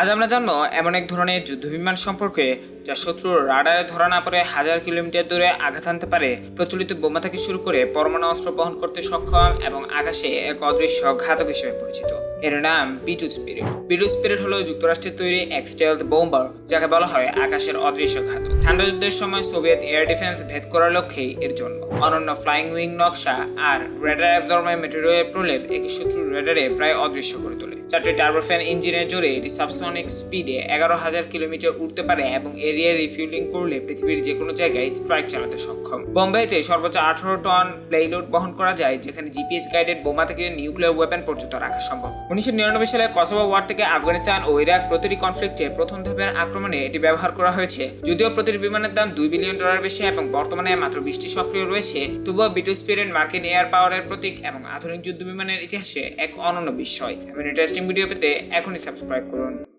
আজ আমরা জানব এমন এক ধরনের যুদ্ধবিমান সম্পর্কে যা শত্রুর রাডারে ধরা না পড়ে হাজার কিলোমিটার দূরে আঘাত আনতে পারে। প্রচলিত বোমা থেকে শুরু করে পরমাণু অস্ত্র বহন করতে সক্ষম এবং আকাশে এক অদৃশ্য ঘাতক হিসেবে পরিচিত। এর নাম বিটু স্পিরিট। বিটু স্পিরিট হলো যুক্তরাষ্ট্রের তৈরি এক স্টেলথ বোম্বার, যাকে বলা হয় আকাশের অদৃশ্য ঘাতক। ঠান্ডা যুদ্ধের সময় সোভিয়েত এয়ার ডিফেন্স ভেদ করার লক্ষ্যেই এর জন্ম। অনন্য ফ্লাইং উইং নকশা আর রেডার অ্যাবজর্মার মেটেরিয়ালের প্রলেপ একে শত্রুর রেডারে প্রায় অদৃশ্য করে তোলে। চারটি টার্বোফ্যান ইঞ্জিনের জোরে এটি সাবসনিক স্পিডে এগারো হাজার কিলোমিটার উঠতে পারে এবং এরিয়া রিফিউলিং করলে পৃথিবীর যে কোনো জায়গায় স্ট্রাইক চালাতে সক্ষম। বোম্বাইতে সর্বোচ্চ আঠারো টন প্লেলোড বহন করা যায়, যেখানে জিপিএস গাইডেড বোমা থেকে নিউক্লিয়ার ওয়েপন পর্যন্ত রাখা সম্ভব। উনিশশো নিরানব্বই সালে কসোভো ওয়ার থেকে আফগানিস্তান ও ইরাক প্রতিটি কনফ্লিক্টে প্রথম ধাপের আক্রমণে এটি ব্যবহার করা হয়েছে। যদিও প্রতিটি বিমানের দাম দুই বিলিয়ন ডলার বেশি এবং বর্তমানে মাত্র বিশটি সক্রিয় রয়েছে, তবুও বিটু স্পিরিট মার্কিন এয়ার পাওয়ারের প্রতীক এবং আধুনিক যুদ্ধ বিমানের ইতিহাসে এক অনন্য বিস্ময়। এমন ইন্টারেস্টিং ভিডিও পেতে এখনই সাবস্ক্রাইব করুন।